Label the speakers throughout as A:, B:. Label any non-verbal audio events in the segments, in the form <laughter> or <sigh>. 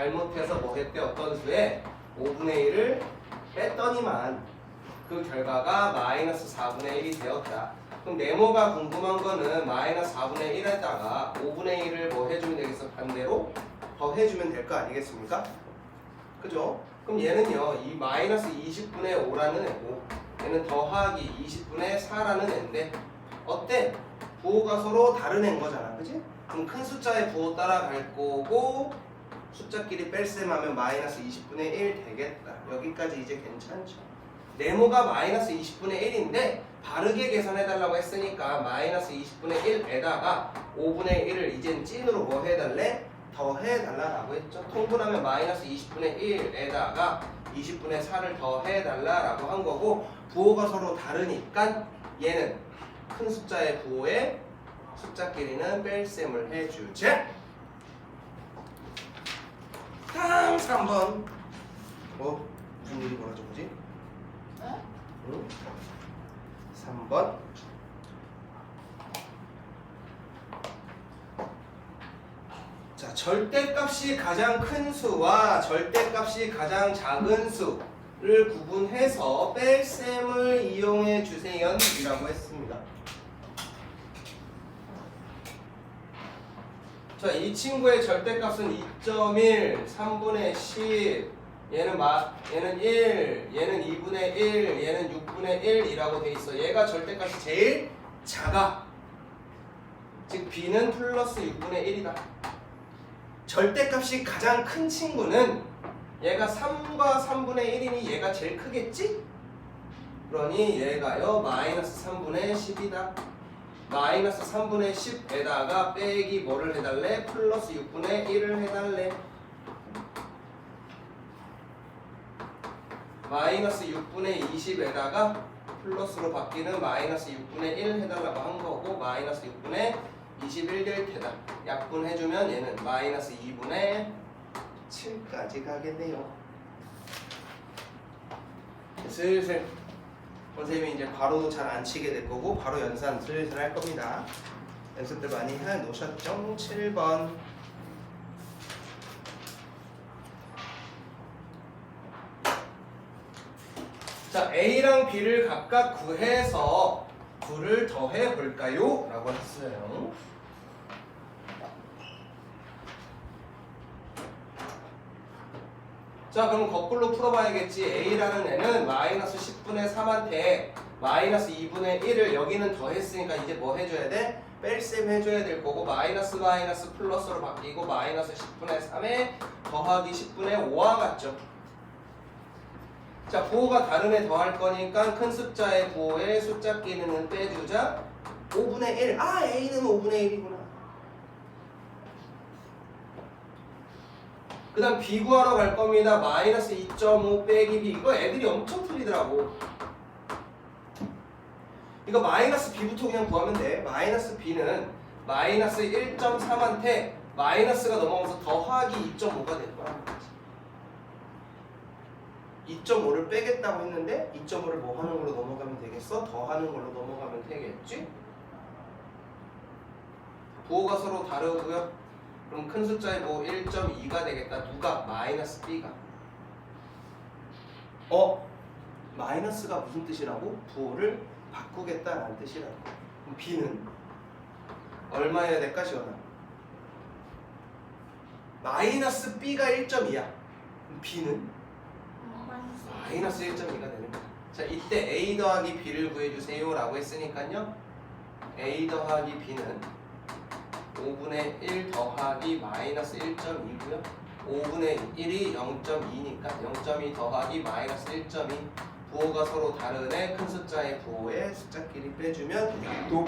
A: 잘못해서 뭐 했대 어떤 수에 5분의 1을 뺐더니만 그 결과가 마이너스 4분의 1이 되었다. 그럼 네모가 궁금한 거는 마이너스 4분의 1에다가 5분의 1을 뭐 해주면 되겠어? 반대로 더 해주면 될 거 아니겠습니까? 그죠? 그럼 얘는요 이 마이너스 20분의 5라는 애고 얘는 더하기 20분의 4라는 애인데 어때? 부호가 서로 다른 애인 거잖아 그지? 그럼 큰 숫자의 부호 따라갈 거고 숫자끼리 뺄셈하면 마이너스 20분의 1 되겠다 여기까지 이제 괜찮죠 네모가 마이너스 20분의 1인데 바르게 계산해달라고 했으니까 마이너스 20분의 1에다가 5분의 1을 이젠 찐으로 뭐 해달래? 더 해달라라고 했죠. 통분하면 마이너스 20분의 1에다가 20분의 4를 더 해달라라고 한 거고 부호가 서로 다르니까 얘는 큰 숫자의 부호에 숫자끼리는 뺄셈을 해주자. 다음 3번. 뭐 무슨 일이 벌어져 보지?
B: 어?
A: 응? 3번. 자, 절대값이 가장 큰 수와 절대값이 가장 작은 수를 구분해서 뺄셈을 이용해 주세요이라고 했습니다. 자, 이 친구의 절대값은 2.1, 3분의 10, 얘는 마, 얘는 1, 얘는 2분의 1, 얘는 6분의 1이라고 돼 있어. 얘가 절대값이 제일 작아. 즉 b는 플러스 6분의 1이다. 절대값이 가장 큰 친구는 얘가 3과 3분의 1이니 얘가 제일 크겠지? 그러니 얘가요 마이너스 3분의 10이다. 마이너스 3분의 10에다가 빼기 뭐를 해달래? 플러스 6분의 1을 해달래. 마이너스 6분의 20에다가 플러스로 바뀌는 마이너스 6분의 1 해달라고 한 거고 마이너스 6분의 21 될 테다. 약분해주면 얘는 마이너스 2분의 7까지 가겠네요. 슬슬 선생님이 이제 바로 잘 안 치게 될 거고 바로 연산 슬슬 할 겁니다. 연습들 많이 해 놓으셨죠? 7번. 자, A랑 B를 각각 구해서 둘을 더해 볼까요? 라고 했어요. 자, 그럼 거꾸로 풀어봐야겠지. A라는 애는 마이너스 10분의 3한테 마이너스 2분의 1을 여기는 더했으니까 이제 뭐 해줘야 돼? 뺄셈 해줘야 될 거고 마이너스 마이너스 플러스로 바뀌고 마이너스 10분의 3에 더하기 10분의 5와 같죠. 자, 부호가 다른 애 더할 거니까 큰 숫자의 부호에 숫자 끼는 빼주자. 5분의 1. 아, A는 5분의 1이구나. 그 다음 B 구하러 갈 겁니다. 마이너스 2.5 빼기 B. 이거 애들이 엄청 틀리더라고. 이거 마이너스 B부터 그냥 구하면 돼. 마이너스 B는 마이너스 1.3한테 마이너스가 넘어가서 더하기 2.5가 될 거야. 2.5를 빼겠다고 했는데 2.5를 뭐 하는 걸로 넘어가면 되겠어? 더 하는 걸로 넘어가면 되겠지? 부호가 서로 다르고요. 그럼 큰 숫자의 뭐 1.2가 되겠다. 누가? 마이너스 B가. 어? 마이너스가 무슨 뜻이라고? 부호를 바꾸겠다라는 뜻이라고. 그럼 B는 얼마여야 될까 시원아? 마이너스 B가 1.2야. 그럼 B는 마이너스 1.2가 되는 거야. 자, 이때 A 더하기 B를 구해주세요 라고 했으니까요. A 더하기 B는 5분의 1 더하기 마이너스 1.2고요. 5분의 1이 0.2니까 0.2 더하기 마이너스 1.2 부호가 서로 다른 애 큰 숫자의 부호에 숫자끼리 빼주면 또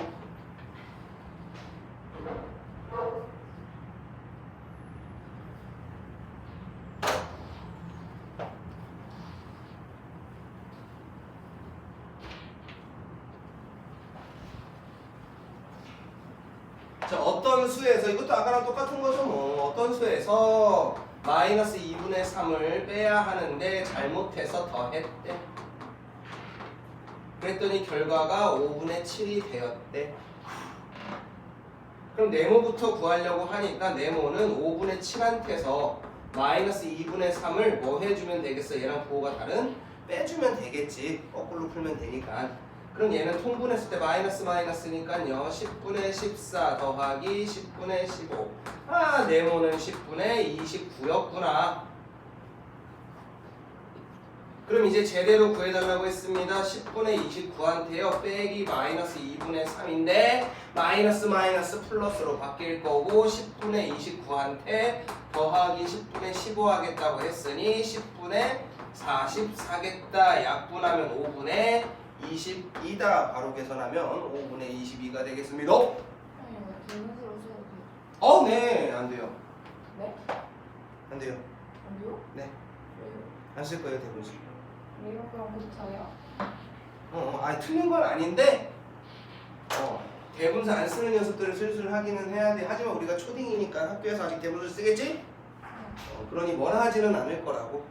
A: 자, 어떤 수에서 이것도 아까랑 똑같은 거죠 뭐 어떤 수에서 마이너스 2분의 3을 빼야 하는데 잘못해서 더했대 그랬더니 결과가 5분의 7이 되었대 그럼 네모부터 구하려고 하니까 네모는 5분의 7한테서 마이너스 2분의 3을 뭐 해주면 되겠어? 얘랑 부호가 다른? 빼주면 되겠지. 거꾸로 풀면 되니까. 그럼 얘는 통분했을 때 마이너스 마이너스니까요. 10분의 14 더하기 10분의 15. 아, 네모는 10분의 29였구나. 그럼 이제 제대로 구해달라고 했습니다. 10분의 29한테요. 빼기 마이너스 2분의 3인데 마이너스 마이너스 플러스로 바뀔 거고 10분의 29한테 더하기 10분의 15 하겠다고 했으니 10분의 44겠다. 약분하면 5분의 22다. 바로 계산하면 5분의 22가 되겠습니다.
B: 아니 왜 대문수로 써도 돼요?
A: 어, 네. 안 돼요.
B: 네?
A: 안 돼요.
B: 아니요?
A: 네.
B: 왜요?
A: 안 쓸 거예요, 대분수.
B: 왜 이렇게 안 고쳐요?
A: 어, 아니 틀린 건 아닌데 어, 대분사 안 쓰는 녀석들을 슬슬 하기는 해야 돼. 하지만 우리가 초딩이니까 학교에서 아직 대분수 쓰겠지? 어, 그러니 뭐라 하지는 않을 거라고.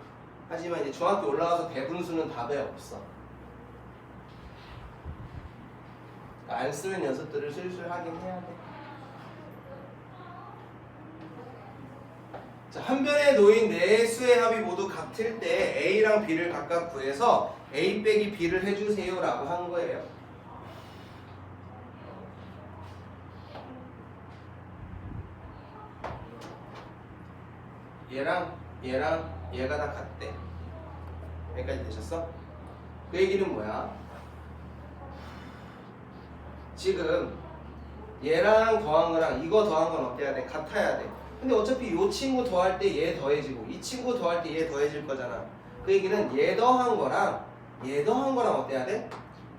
A: 하지만 이제 중학교 올라가서 대분수는 답에 없어. 안 쓰는 녀석들을 슬슬 하긴 해야 돼. 자, 한 변에 놓인 네 수의 합이 모두 같을 때 A랑 B를 각각 구해서 A 빼기 B를 해주세요라고 한 거예요. 얘랑 얘랑 얘가 다 같대. 여기까지 되셨어? 그 얘기는 뭐야? 지금 얘랑 더한 거랑 이거 더한 건 어때야 돼? 같아야 돼. 근데 어차피 이 친구 더할 때 얘 더해지고 이 친구 더할 때 얘 더해질 거잖아. 그 얘기는 얘 더한 거랑 얘 더한 거랑 어때야 돼?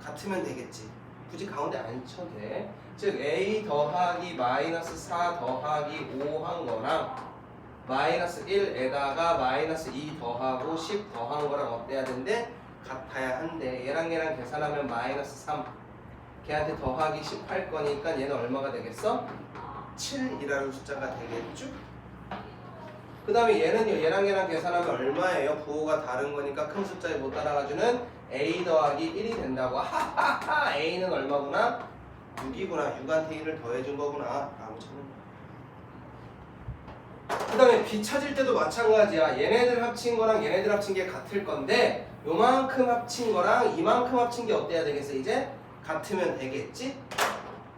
A: 같으면 되겠지. 굳이 가운데 안 쳐도 돼. 즉 a 더하기 마이너스 4 더하기 5 한 거랑 마이너스 1에다가 마이너스 2 더하고 10 더한 거랑 어때야 된대? 같아야 한대. 얘랑 얘랑 계산하면 마이너스 3. 걔한테 더하기 10할 거니까 얘는 얼마가 되겠어? 7이라는 숫자가 되겠죠? 그 다음에 얘는요 얘랑 얘랑 계산하면 얼마예요? 부호가 다른 거니까 큰 숫자에 못 따라가주는 a 더하기 1이 된다고 하하하 a는 얼마구나? 6이구나 6한테 1을 더해준 거구나 다음 차는 그 다음에 b 찾을 때도 마찬가지야 얘네들 합친 거랑 얘네들 합친 게 같을 건데 요만큼 합친 거랑 이만큼 합친 게 어때야 되겠어 이제? 같으면 되겠지?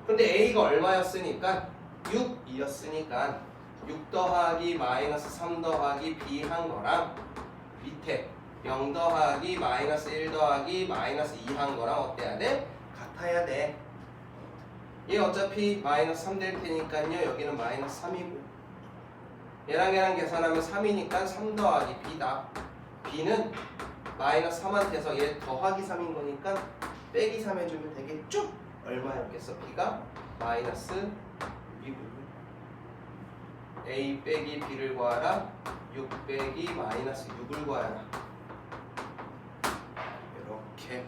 A: 근데 a가 얼마였으니까 6이었으니까 6 더하기 마이너스 3 더하기 b 한 거랑 밑에 0 더하기 마이너스 1 더하기 마이너스 2 한 거랑 어때야 돼? 같아야 돼. 얘 어차피 마이너스 3 될 테니까요. 여기는 마이너스 3이고 얘랑 얘랑 계산하면 3이니까 3 더하기 b다. b는 마이너스 3한테서 얘 더하기 3인 거니까 빼기 3 해주면 되겠죠? 얼마였겠어? b가 마이너스 6이고 a 빼기 b를 구하라 6 빼기 마이너스 6을 구하라 이렇게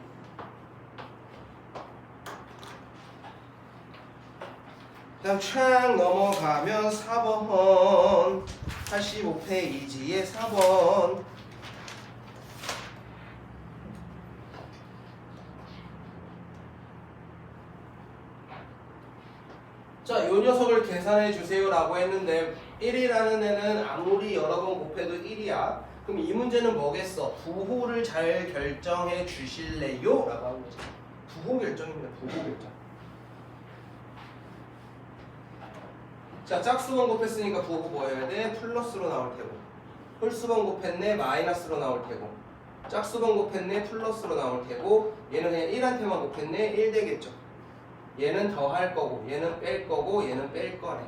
A: 그다음 촥 넘어가면 4번 85페이지에 4번 자, 요 녀석을 계산해 주세요라고 했는데 1이라는 애는 아무리 여러 번 곱해도 1이야. 그럼 이 문제는 뭐겠어? 부호를 잘 결정해 주실래요? 라고 하는 거지. 부호 결정입니다. 부호 결정. 자, 짝수번 곱했으니까 부호 뭐 해야 돼? 플러스로 나올 테고. 홀수번 곱했네? 마이너스로 나올 테고. 짝수번 곱했네? 플러스로 나올 테고. 얘는 그냥 1한테만 곱했네? 1 되겠죠. 얘는 더할 거고 얘는 뺄 거고 얘는 뺄 거네.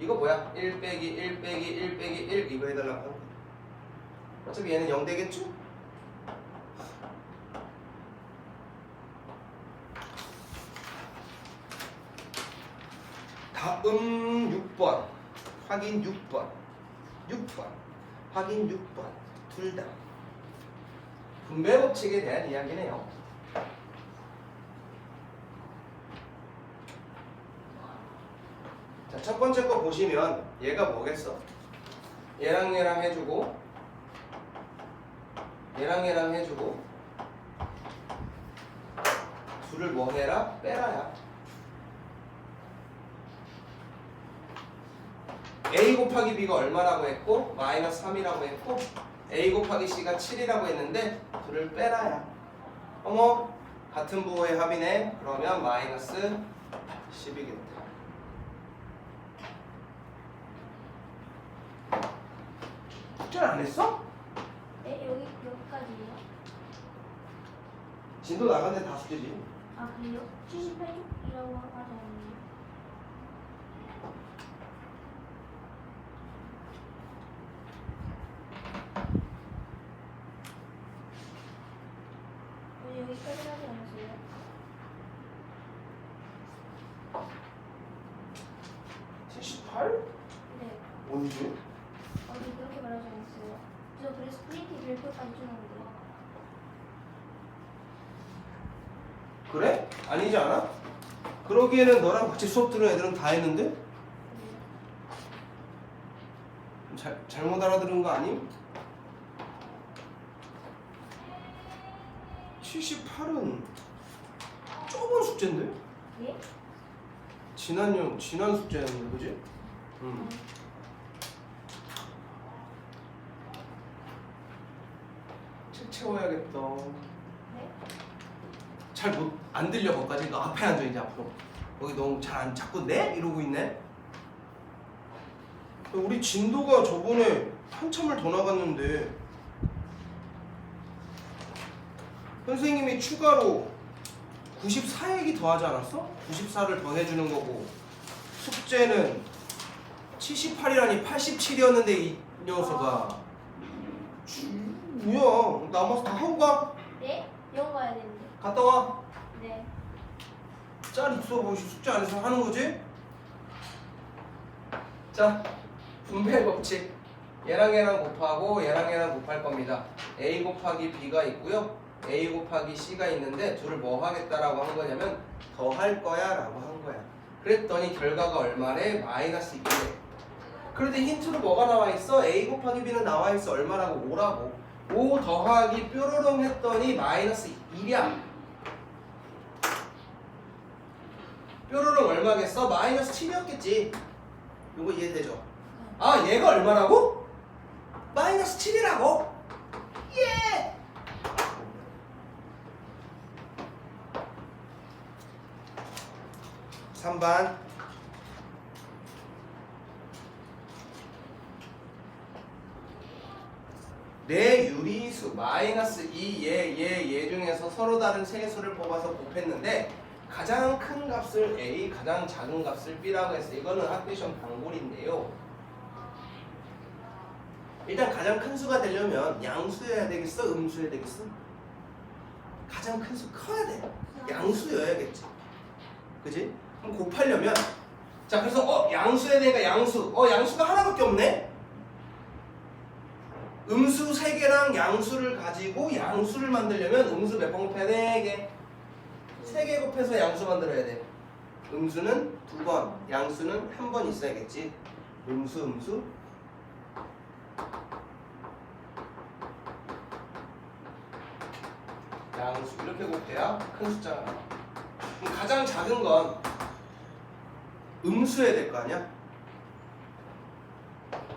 A: 이거 뭐야? 1 빼기 1 빼기 1 빼기 1 이거 해달라고 하는 거야. 어차피 얘는 0 되겠죠? 다음 6번. 확인 6번. 6번. 확인 6번. 둘 다. 분배 법칙에 대한 이야기네요 자, 첫 번째 거 보시면 얘가 뭐겠어? 얘랑 얘랑 해주고 얘랑 얘랑 해주고 둘을 뭐 해라? 빼라야 a 곱하기 b가 얼마라고 했고 마이너스 3이라고 했고 a 곱하기 c가 7이라고 했는데 둘을 빼라야 어머 같은 부호의 합이네 그러면 마이너스 10이겠다 숙제를 안 했어?
C: 네 여기 여기까지요.
A: 진도 나갔는데 다 숙제지
C: 아 그래요? 78쪽이라고 하지 않나요? 왜 여기까지 하지 않았어요?
A: (78)
C: 네
A: 언제?
C: 어디 그렇게 말하지 않았어요? 저 그래서 프린트 별표까지 주는데요.
A: 그래? 아니지 않아? 그러기에는 너랑 같이 수업 들은 애들은 다 했는데? 잘, 잘못 알아들은 거 아님? 78은 좁은 숙제인데?
C: 예?
A: 지난 년 지난 숙제였는데 그지? 응. 책 채워야겠다.
C: 네?
A: 잘못안 들려 거기까지 너 앞에 앉아 이제 앞으로 여기 너무 잘 안 자꾸 내 이러고 있네. 우리 진도가 저번에 한참을 더 나갔는데 선생님이 추가로 94얘기 더 하지 않았어? 94를 더 해주는 거고 숙제는 78이라니 87이었는데 이 녀석아 주- 뭐야 남아서 다 하고 가
C: 네? 영어 가야 되는데.
A: 갔다 와
C: 네.
A: 짤 있어 보이시 숙제 안 해서 하는 거지? 자 분배 법칙 얘랑 얘랑 곱하고 얘랑 얘랑 곱할 겁니다 a 곱하기 b가 있고요 a 곱하기 c가 있는데 둘을 뭐 하겠다라고 한 거냐면 더 할 거야 라고 한 거야 그랬더니 결과가 얼마래? 마이너스 2래 그런데 힌트로 뭐가 나와 있어? a 곱하기 b는 나와 있어 얼마라고? 5라고 5 더하기 뾰로롱 했더니 마이너스 1이야 뾰로롱 얼마겠어? 마이너스 7이었겠지. 이거 이해되죠? 아 얘가 얼마라고? 마이너스 7이라고? 예! 삼반 내 유리수 마이너스 2, 얘, 얘, 얘 중에서 서로 다른 세 수를 뽑아서 곱했는데 가장 큰 값을 A, 가장 작은 값을 B라고 했어요. 이거는 학교 시험 방법인데요. 일단 가장 큰 수가 되려면 양수여야 되겠어? 음수여야 되겠어? 가장 큰 수 커야 돼. 양수여야겠지. 그지? 그럼 곱하려면 자 그래서 어 양수여야 되니까 양수 어 양수가 하나밖에 없네? 음수 3개랑 양수를 가지고 양수를 만들려면 음수 몇 번 곱해야 돼? 4개 3개 곱해서 양수 만들어야 돼. 음수는 두 번, 양수는 한 번 있어야겠지? 음수 음수. 양수 이렇게 곱해야 큰 숫자가 나와. 그럼 가장 작은 건 음수여야 될 거 아니야?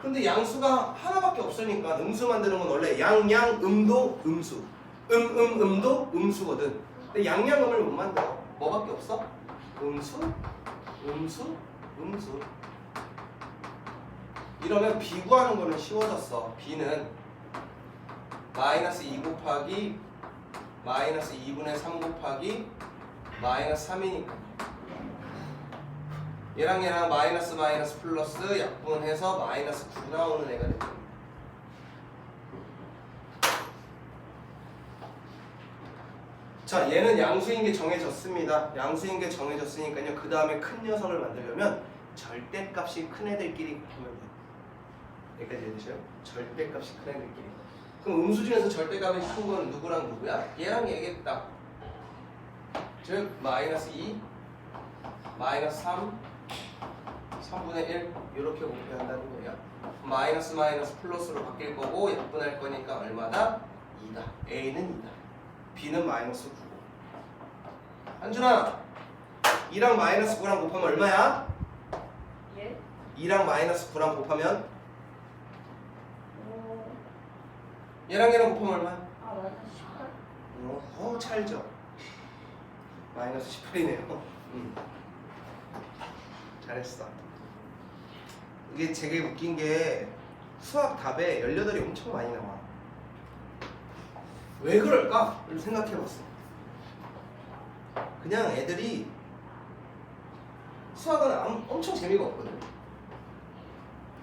A: 근데 양수가 하나밖에 없으니까 음수 만드는 건 원래 양 양 음도 음수. 음 음 음도 음수거든 근데 양양음을 못 만들어. 뭐밖에 없어? 음수? 음수? 음수. 이러면 비구하는 거는 쉬워졌어. 비는 마이너스 2 곱하기 마이너스 2분의 3 곱하기 마이너스 3이니까. 얘랑 얘랑 마이너스 마이너스 플러스 약분해서 마이너스 9 나오는 애가 되죠. 자, 얘는 양수인 게 정해졌습니다. 양수인 게 정해졌으니까요. 그 다음에 큰 녀석을 만들려면 절대값이 큰 애들끼리 하면 돼요. 여기까지 이해되셔요? 절대값이 큰 애들끼리. 그럼 음수 중에서 절대값이 큰 건 누구랑 누구야? 얘랑 얘겠다. 즉 마이너스 2, 마이너스 3, 3분의 1 이렇게 곱해야 한다는 거예요. 마이너스 마이너스 플러스로 바뀔 거고 약분할 거니까 얼마다? 2다. A는 2다. B는 마이너스 9고. 한준아, 2랑 마이너스 9랑 곱하면 얼마야?
B: 예?
A: 2랑 마이너스 9랑 곱하면
C: 오.
A: 얘랑 얘랑 곱하면 얼마야?
C: 아 맞아 18.
A: 어, 어 찰죠. 마이너스 18이네요. 음. 잘했어. 이게 되게 웃긴 게 수학 답에 18이 엄청 많이 나와. 왜 그럴까? 를 생각해봤어. 그냥 애들이 수학은 암- 엄청 재미가 없거든.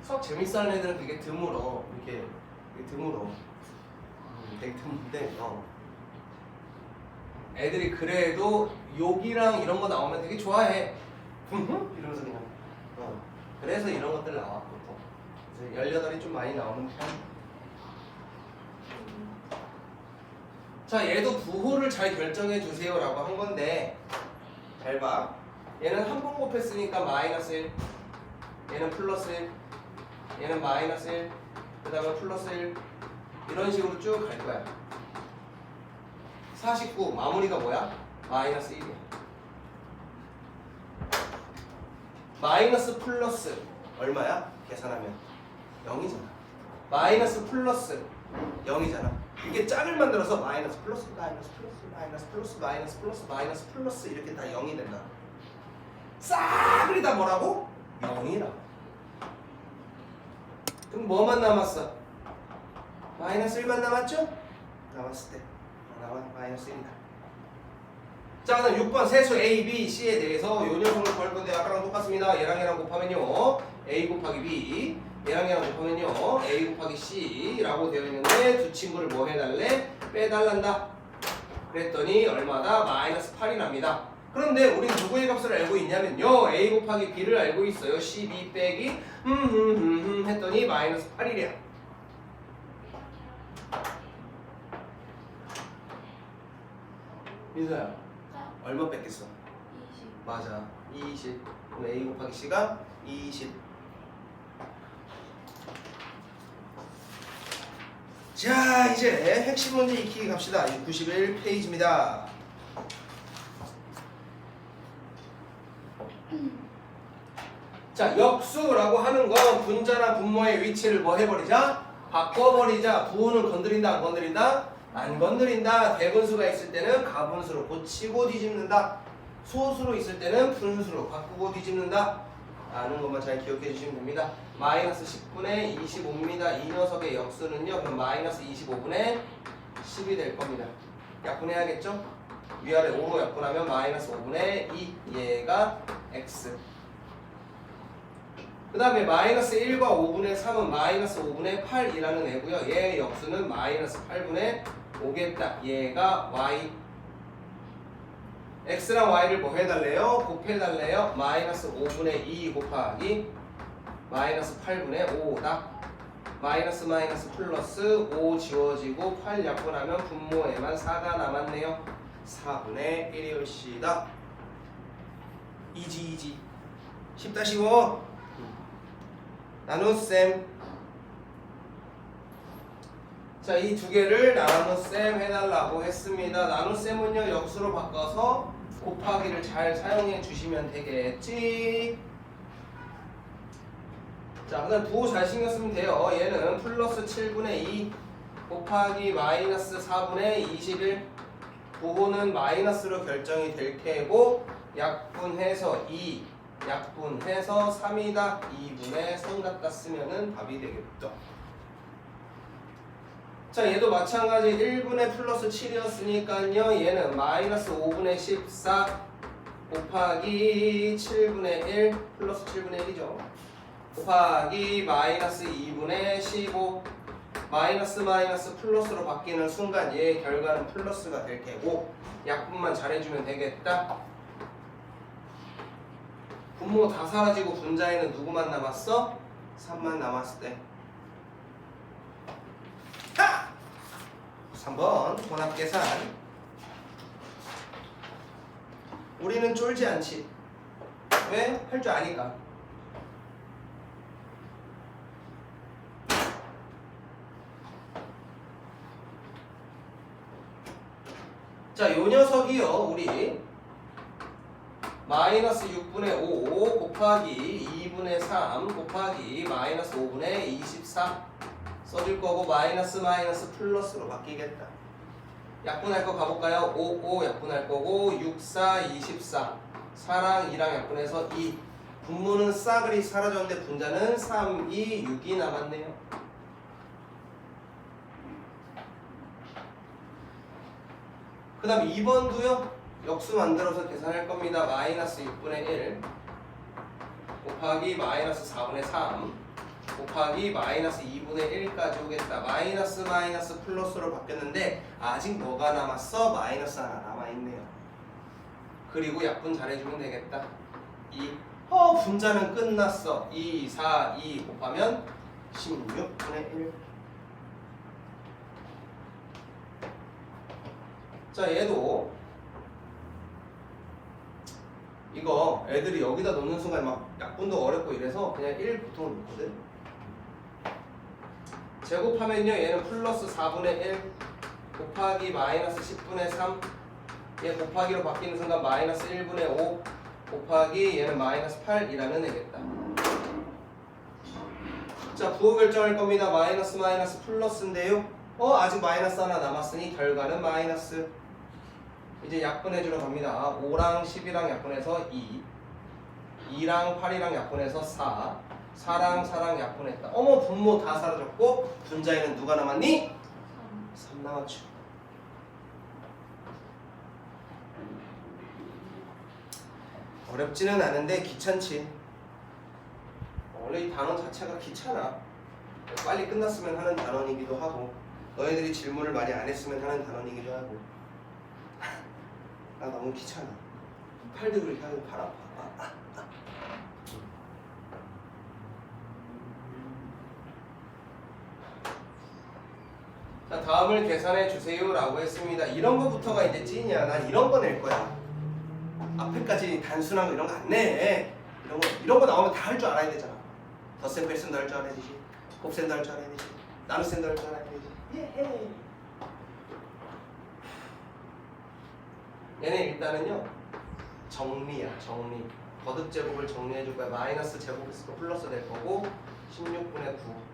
A: 수학 재밌어 하는 애들은 되게 드물어. 이렇게 되게 드물어. 음, 되게 드문데, 어. 애들이 그래도 욕이랑 이런 거 나오면 되게 좋아해. 이러면서 그냥. 어. 그래서 이런 것들 나와 보통. 그래서 18이 좀 많이 나오는 편. 자, 얘도 부호를 잘 결정해 주세요 라고 한 건데 잘 봐. 얘는 한 번 곱했으니까 마이너스 1. 얘는 플러스 1. 얘는 마이너스 1. 그다음에 플러스 1. 이런 식으로 쭉 갈 거야. 49 마무리가 뭐야? 마이너스 1이야. 마이너스 플러스 얼마야? 계산하면 0이잖아. 마이너스 플러스 0이잖아. 이게 짝을 만들어서 마이너스 플러스 마이너스 플러스 마이너스 플러스 마이너스 플러스 마이너스 플러스 이렇게 다 0이 된다. 싹을 다 뭐라고? 0이라. 그럼 뭐만 남았어? 마이너스 1만 남았죠? 남았을 때 나와 마이너스 1이다. 자 그다음 6번 세수 A, B, C에 대해서 요 녀석을 구할 건데 아까랑 똑같습니다. 얘랑 얘랑 곱하면요 A 곱하기 B 얘랑 얘랑 곱하면요 A 곱하기 C라고 되어 있는데 두 친구를 뭐 해달래? 빼달란다. 그랬더니 얼마다? 마이너스 8이 납니다. 그런데 우린 누구의 값을 알고 있냐면요 A 곱하기 B를 알고 있어요. C, B 빼기 흠흠흠흠 했더니 마이너스 8이래요. 민서야
C: 자
A: 얼마 뺐겠어?
C: 20.
A: 맞아 20 그럼 A 곱하기 C가 20 자 이제 핵심 문제 익히기 갑시다. 91페이지입니다. 자 역수라고 하는 건 분자나 분모의 위치를 뭐 해버리자? 바꿔버리자. 부호는 건드린다 안 건드린다? 안 건드린다. 대분수가 있을 때는 가분수로 고치고 뒤집는다. 소수로 있을 때는 분수로 바꾸고 뒤집는다 아는 것만 잘 기억해 주시면 됩니다. 마이너스 10분의 25입니다. 이 녀석의 역수는요 그럼 마이너스 25분의 10이 될 겁니다. 약분해야겠죠? 위아래 5로 약분하면 마이너스 5분의 2 얘가 x. 그 다음에 마이너스 1과 5분의 3은 마이너스 5분의 8이라는 애고요. 얘의 역수는 마이너스 8분의 5겠다. 얘가 y x랑 y를 뭐 해달래요? 곱해달래요? 마이너스 5분의 2 곱하기 마이너스 8분의 5다 마이너스 마이너스 플러스 5 지워지고 8 약분하면 분모에만 4가 남았네요 4분의 1이 올시다 이지 이지 10-5 나눗셈 자, 이 두 개를 나눗셈 해달라고 했습니다. 나눗셈은요, 역수로 바꿔서 곱하기를 잘 사용해 주시면 되겠지. 자, 그 다음 부호 잘 신경 쓰면 돼요. 얘는 플러스 7분의 2 곱하기 마이너스 4분의 21. 부호는 마이너스로 결정이 될 테고, 약분해서 2, 약분해서 3이다. 2분의 3 갖다 쓰면은 답이 되겠죠. 자 얘도 마찬가지 1분의 플러스 7이었으니까요. 얘는 마이너스 5분의 14 곱하기 7분의 1 플러스 7분의 1이죠. 곱하기 마이너스 2분의 15 마이너스 마이너스 플러스로 바뀌는 순간 얘의 결과는 플러스가 될 테고 약분만 잘해주면 되겠다. 분모 다 사라지고 분자에는 누구만 남았어? 3만 남았을 때 3번 혼합계산. 우리는 쫄지 않지. 왜? 할 줄 아니까. 자, 요 녀석이요, 우리. 마이너스 6분의 5 곱하기 2분의 3 곱하기 마이너스 5분의 24 써줄 거고 마이너스 마이너스 플러스로 바뀌겠다. 약분할 거 가볼까요? 5, 5 약분할 거고 6, 4, 24 4랑 2랑 약분해서 2 분모는 싸그리 사라졌는데 분자는 3, 2, 6이 남았네요. 그 다음 2번도요. 역수 만들어서 계산할 겁니다. 마이너스 6분의 1 곱하기 마이너스 4분의 3 곱하기 마이너스 2분의 1까지 오겠다. 마이너스 마이너스 플러스로 바뀌었는데 아직 뭐가 남았어? 마이너스 하나 남아있네요. 그리고 약분 잘해주면 되겠다. 2. 어, 분자는 끝났어. 2, 4, 2 곱하면 16분의 1. 자, 얘도 이거 애들이 여기다 놓는 순간 막 약분도 어렵고 이래서 그냥 1 보통 놓거든. 제곱하면요, 얘는 플러스 4분의 1 곱하기 마이너스 10분의 3. 얘 곱하기로 바뀌는 순간 마이너스 1분의 5 곱하기 얘는 마이너스 8이라는 애겠다. 자, 부호 결정할 겁니다. 마이너스 마이너스 플러스인데요. 어, 아직 마이너스 하나 남았으니 결과는 마이너스. 이제 약분해 주러 갑니다. 5랑 10이랑 약분해서 2. 2랑 8이랑 약분해서 4. 4랑 4랑 약분했다. 어머, 분모 다 사라졌고, 분자에는 누가 남았니? 3 남았죠. 어렵지는 않은데 귀찮지. 원래 이 단원 자체가 귀찮아. 빨리 끝났으면 하는 단원이기도 하고, 너희들이 질문을 많이 안 했으면 하는 단원이기도 하고. <laughs> 나 너무 귀찮아. 팔도 그렇게 하고 팔 아파. 아, 아, 아. 자 다음을 계산해 주세요라고 했습니다. 이런 거부터가 이제 찐이야. 난 이런 거 낼 거야. 앞에까지 단순한 거 이런 거 안 내. 이런 거 이런 거 나오면 다 할 줄 알아야 되잖아. 덧셈 뺄셈도 할 줄 알아야 되지. 곱셈도 할 줄 알아야 되지. 나눗셈도 할 줄 알아야 되지. 예. 얘는 일단은요 정리야 정리. 거듭 제곱을 정리해 줄 거야. 마이너스 제곱했을 거 플러스 될 거고 16분의 9.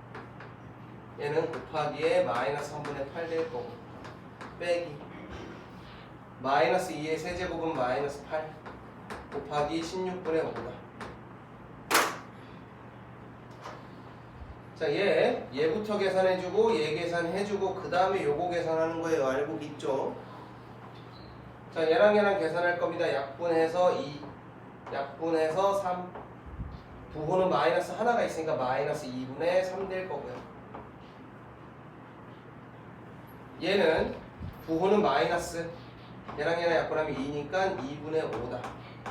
A: 얘는 곱하기에 마이너스 3분의 8 될 거고. 빼기. 마이너스 2의 세제곱은 마이너스 8 곱하기 16분의 5다. 자, 얘, 얘부터 계산해주고 얘 계산해주고 그 다음에 요거 계산하는 거예요. 알고 있죠? 자, 얘랑 얘랑 계산할 겁니다. 약분해서 2 약분해서 3 부호는 마이너스 하나가 있으니까 마이너스 2분의 3 될 거고요 얘는 부호는 마이너스 얘랑 얘랑 약분하면 2니까 2분의 5다.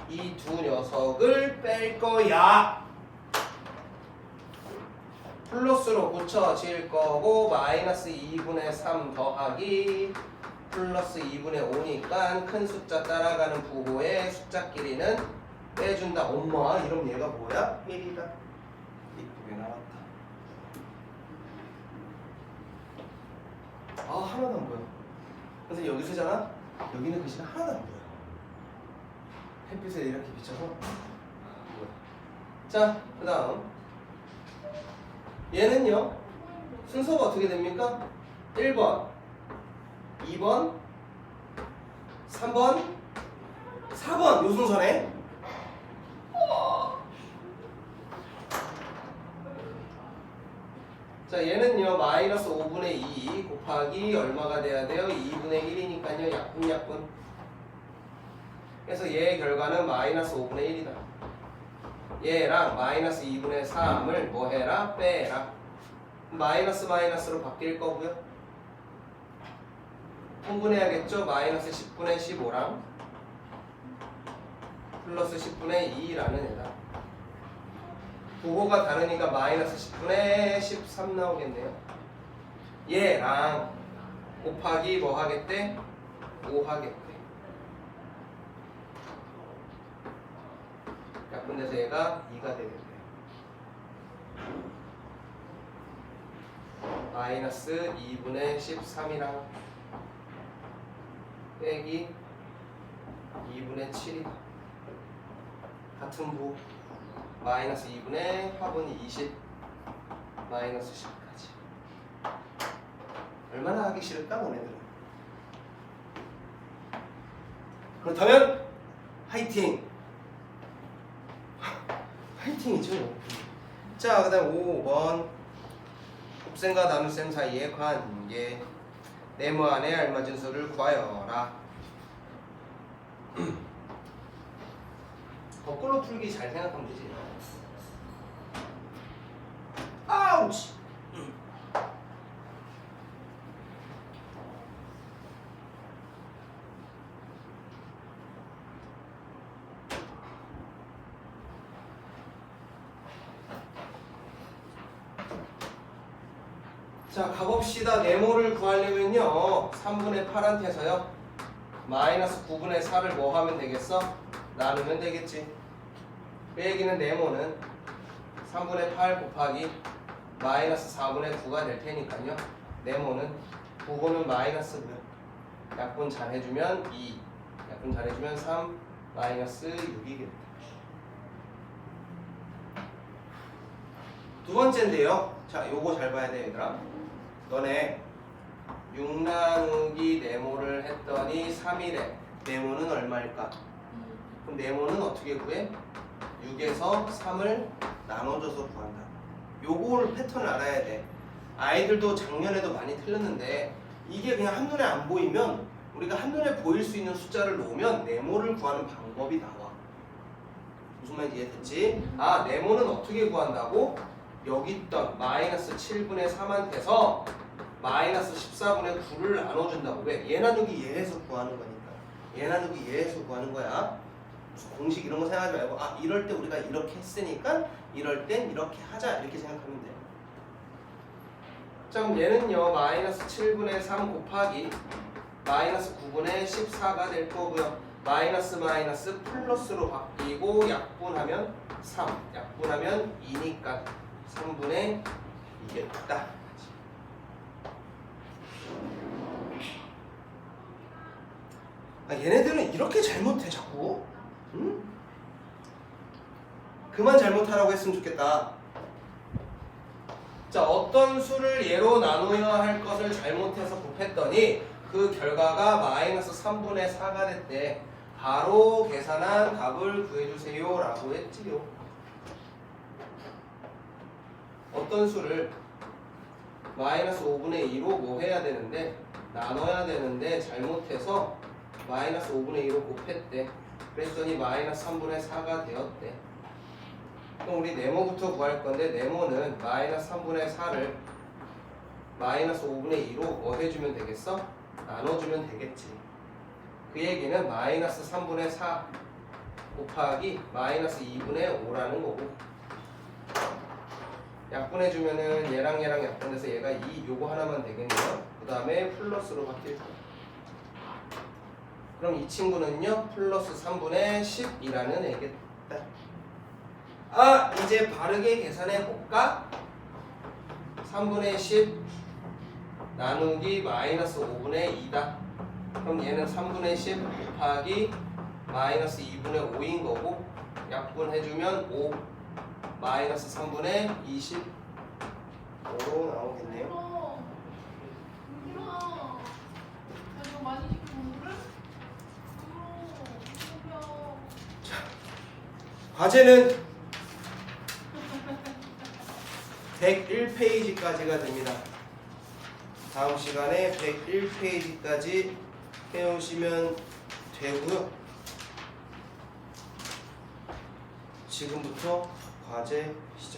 A: 이 두 녀석을 뺄 거야. 플러스로 붙여질 거고 마이너스 2분의 3 더하기 플러스 2분의 5니까 큰 숫자 따라가는 부호의 숫자 길이는 빼준다. 엄마 이럼 얘가 뭐야? 1이다. 이쁘게 나왔다 아 하나도 안 보여. 그래서 여기 쓰잖아. 여기는 글씨가 하나도 안 보여. 햇빛에 이렇게 비춰서 아. 자, 그다음 얘는요 순서가 어떻게 됩니까? 1번, 2번, 3번, 4번 요 순서네. 자 얘는요 마이너스 5분의 2 곱하기 얼마가 돼야 돼요? 2분의 1이니까요 약분 약분 그래서 얘의 결과는 마이너스 5분의 1이다 얘랑 마이너스 2분의 3을 뭐 해라? 빼라 마이너스 마이너스로 바뀔 거고요 통분해야겠죠? 마이너스 10분의 15랑 플러스 10분의 2라는 애다 부호가 다르니까 마이너스 10분의 13 나오겠네요. 얘랑 곱하기 뭐 하겠대? 5 하겠대. 약분돼서 얘가 2가 되겠대. 마이너스 2분의 13이랑 빼기 2분의 7이다. 같은 부호. 마이너스 2분의 화분이 20 마이너스 10까지. 얼마나 하기 싫을까 너네들은? 그렇다면 화이팅! <laughs> 화이팅이죠. 자 그다음 5번. 곱셈과 나눗셈 사이의 관계. 네모 안에 알맞은 수를 구하여라 거꾸로 풀기 잘 생각하면 되지. 아우치 자 가봅시다. 네모를 구하려면요. 3분의 8한테서요. 마이너스 9분의 4를 뭐 하면 되겠어? 나누면 되겠지 그 얘기는 네모는 3분의 8 곱하기 마이너스 4분의 9가 될 테니까요. 네모는 9분은 마이너스 몇 약분 잘 해주면 2 약분 잘 해주면 3 마이너스 6이겠다 두 번째인데요. 자 요거 잘 봐야 돼 얘들아. 너네 6 나누기 네모를 했더니 3이래. 네모는 얼마일까? 그럼 네모는 어떻게 구해? 6에서 3을 나눠줘서 구한다. 요거를 패턴을 알아야 돼. 아이들도 작년에도 많이 틀렸는데 이게 그냥 한눈에 안 보이면 우리가 한눈에 보일 수 있는 숫자를 놓으면 네모를 구하는 방법이 나와. 무슨 말인지 이해됐지? 아 네모는 어떻게 구한다고? 여기 있던 마이너스 7분의 3한테서 마이너스 14분의 9를 나눠준다고 왜? 얘 나누기 얘에서 구하는 거니까 얘 나누기 얘에서 구하는 거야 공식 이런 거 생각하지 말고 아 이럴 때 우리가 이렇게 했으니까 이럴 땐 이렇게 하자. 이렇게 생각하면 돼. 자 그럼 얘는요 마이너스 7분의 3 곱하기 마이너스 9분의 14가 될 거고요. 마이너스 마이너스 플러스로 바뀌고 약분하면 3 약분하면 2니까 3분의 2겠다. 아, 얘네들은 이렇게 잘못해 자꾸 응? 그만 잘못하라고 했으면 좋겠다. 자 어떤 수를 예로 나누어야 할 것을 잘못해서 곱했더니 그 결과가 마이너스 3분의 4가 됐대. 바로 계산한 값을 구해주세요 라고 했지요. 어떤 수를? 마이너스 5분의 2로 뭐 해야 되는데? 나눠야 되는데 잘못해서 마이너스 5분의 2로 곱했대 그랬더니 마이너스 3분의 4가 되었대. 그럼 우리 네모부터 구할 건데 네모는 마이너스 3분의 4를 마이너스 5분의 2로 뭐 해주면 되겠어? 나눠주면 되겠지. 그 얘기는 마이너스 3분의 4 곱하기 마이너스 2분의 5라는 거고. 약분해주면은 얘랑 얘랑 약분해서 얘가 2 요거 하나만 되겠네요. 그 다음에 플러스로 바뀔 거야 그럼 이 친구는요? 플러스 3분의 10이라는 애겠다. 아 이제 바르게 계산해 볼까? 3분의 10 나누기 마이너스 5분의 2다. 그럼 얘는 3분의 10 곱하기 마이너스 2분의 5인 거고 약분해주면 5 마이너스 3분의 20 5로 나오겠네요
B: 어. 유라. 내가 많이 시키는 거를? 유라.
A: 과제는 101페이지까지가 됩니다. 다음 시간에 101페이지까지 해오시면 되고요. 지금부터 과제 시작하시죠.